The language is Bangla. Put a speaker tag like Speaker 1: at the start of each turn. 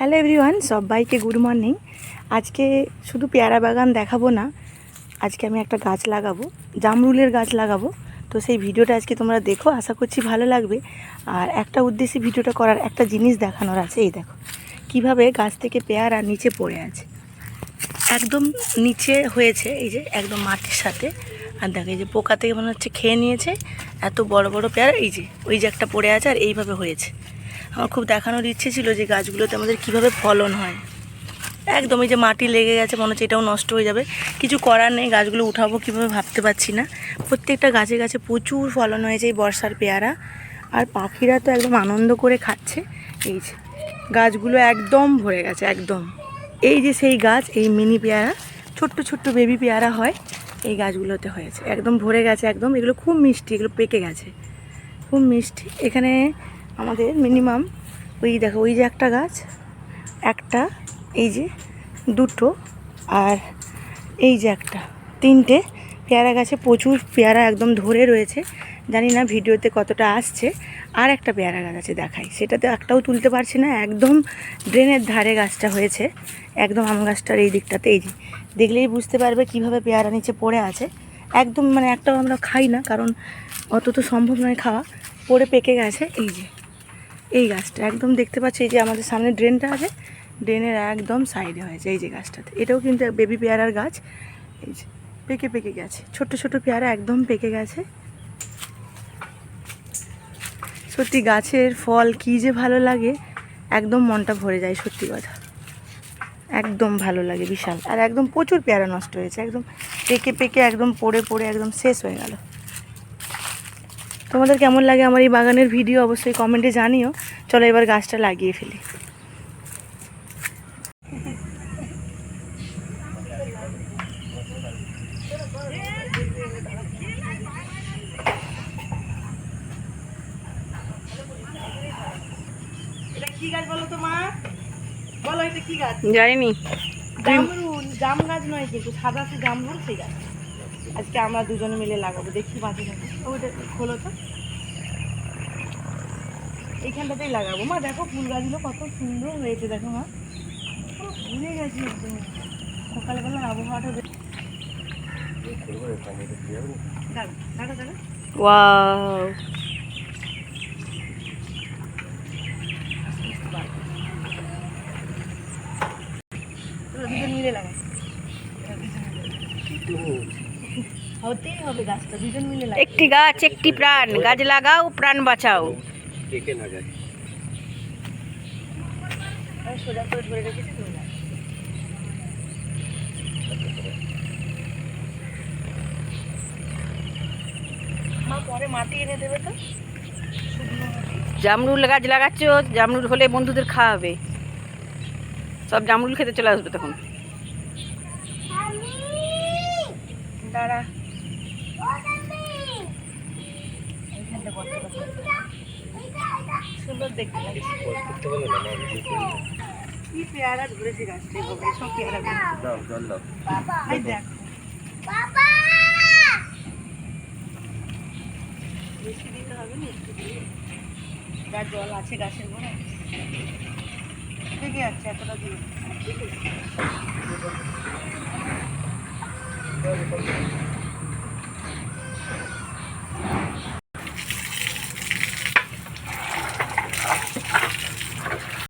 Speaker 1: হ্যালো এভরিওয়ান সবাইকে গুড মর্নিং আজকে শুধু পেয়ারা বাগান দেখাবো না, আজকে আমি একটা গাছ লাগাবো, জামরুলের গাছ লাগাবো। তো সেই ভিডিওটা আজকে তোমরা দেখো, আশা করছি ভালো লাগবে। আর একটা উদ্দেশ্যে ভিডিওটা করার একটা জিনিস দেখানোর আছে, এই দেখো, কীভাবে গাছ থেকে পেয়ারা নিচে পড়ে আছে। একদম নিচে হয়েছে, এই যে একদম মাটির সাথে। আর দেখো, এই যে পোকা থেকে মনে হচ্ছে খেয়ে নিয়েছে, এত বড় বড় পেয়ারা, এই যে, ওই যে একটা পড়ে আছে আর এইভাবে হয়েছে। আমার খুব দেখানোর ইচ্ছে ছিল যে গাছগুলোতে আমাদের কীভাবে ফলন হয়। একদম এই যে মাটি লেগে গেছে, মনে হচ্ছে এটাও নষ্ট হয়ে যাবে। কিছু করার নেই, গাছগুলো উঠাবো কীভাবে ভাবতে পারছি না। প্রত্যেকটা গাছে গাছে প্রচুর ফলন হয়েছে এই বর্ষার পেয়ারা। আর পাখিরা তো একদম আনন্দ করে খাচ্ছে। এই যে, গাছগুলো একদম ভরে গেছে, একদম। এই যে সেই গাছ, এই মিনি পেয়ারা, ছোট্ট ছোট্ট বেবি পেয়ারা হয়, এই গাছগুলোতে হয়েছে। একদম ভরে গেছে, একদম। এগুলো খুব মিষ্টি, এগুলো পেকে গেছে। খুব মিষ্টি। এখানে আমাদের মিনিমাম ওই দেখো, ওই যে একটা গাছ, একটা, এই যে দুটো, আর এই যে একটা, তিনটে পেয়ারা গাছে প্রচুর পেয়ারা একদম ধরে রয়েছে। জানি না ভিডিওতে কতটা আসছে, আর একটা পেয়ারা গাছ আছে দেখাই। সেটাতে একটাও তুলতে পারছি না, একদম ড্রেনের ধারে গাছটা হয়েছে, একদম আম গাছটার এই দিকটাতে, এই যে। দেখলেই বুঝতে পারবে কীভাবে পেয়ারা নিচে পড়ে আছে। একদম মানে একটাও আমরা খাই না, কারণ অত তো সম্ভব নয় খাওয়া। পড়ে পেকে গেছে, এই যে। এই গাছটা, একদম দেখতে পাচ্ছি এই যে আমাদের সামনে ড্রেনটা আছে, ড্রেনের একদম সাইডে হয়েছে এই যে গাছটাতে। এটাও কিন্তু বেবি পেয়ারার গাছ, এই যে পেকে পেকে গেছে ছোট ছোট পেয়ারা একদম পেকে গেছে। সত্যি গাছের ফল কী যে ভালো লাগে, একদম মনটা ভরে যায় সত্যি কথা। একদম ভালো লাগে, বিশাল। আর একদম প্রচুর পেয়ারা নষ্ট হয়েছে, একদম পেকে পেকে একদম পড়ে পড়ে একদম শেষ হয়ে গেল। তোমাদের কেমন লাগে আমার এই বাগানের ভিডিও অবশ্যই কমেন্টে জানিও। চলো এবার গাছটা লাগিয়ে ফেলি।
Speaker 2: জানিনি
Speaker 1: জাম গাছ নয় কিন্তু সাদা সে জামরুল সেই গাছ। আজকে আমরা দুজনে মিলে লাগাবো। দেখি বাঁচে থাকে ওইটা খোলো তো। এইখানটাতেই লাগাবো। মা দেখো ফুল গাছগুলো কত সুন্দর হয়েছে দেখো মা। ভুলে গেছি একদম। সকালবেলা আবহাওয়াটা দাঁড়াও, দাঁড়াও।
Speaker 2: ওয়াও।
Speaker 1: দুজন মিলে লাগাই হতেই হবে গাছটা দুজন মিলে
Speaker 2: একটি গাছ একটি প্রাণ। গাছ লাগাও প্রাণ বাঁচাও।
Speaker 1: সোজা করে ধরে রেখেছি তুমি পরে মাটি এনে দেবে তো?
Speaker 2: জামরুল গাছ লাগাচ্ছ জামরুল হলে বন্ধুদের খাওয়াবে। সব জামরুল খেতে চলে আসবে তখন।
Speaker 1: দাঁড়া। সুন্দর দেখতে কি পেয়ারা ধরেছে গাছটা সব পেয়ারা এই দেখ। বেশি দিতে হবে না একটু দিয়ে যা জল আছে গাছের গোড়ায় দেখে যাচ্ছে এতটা দিয়ে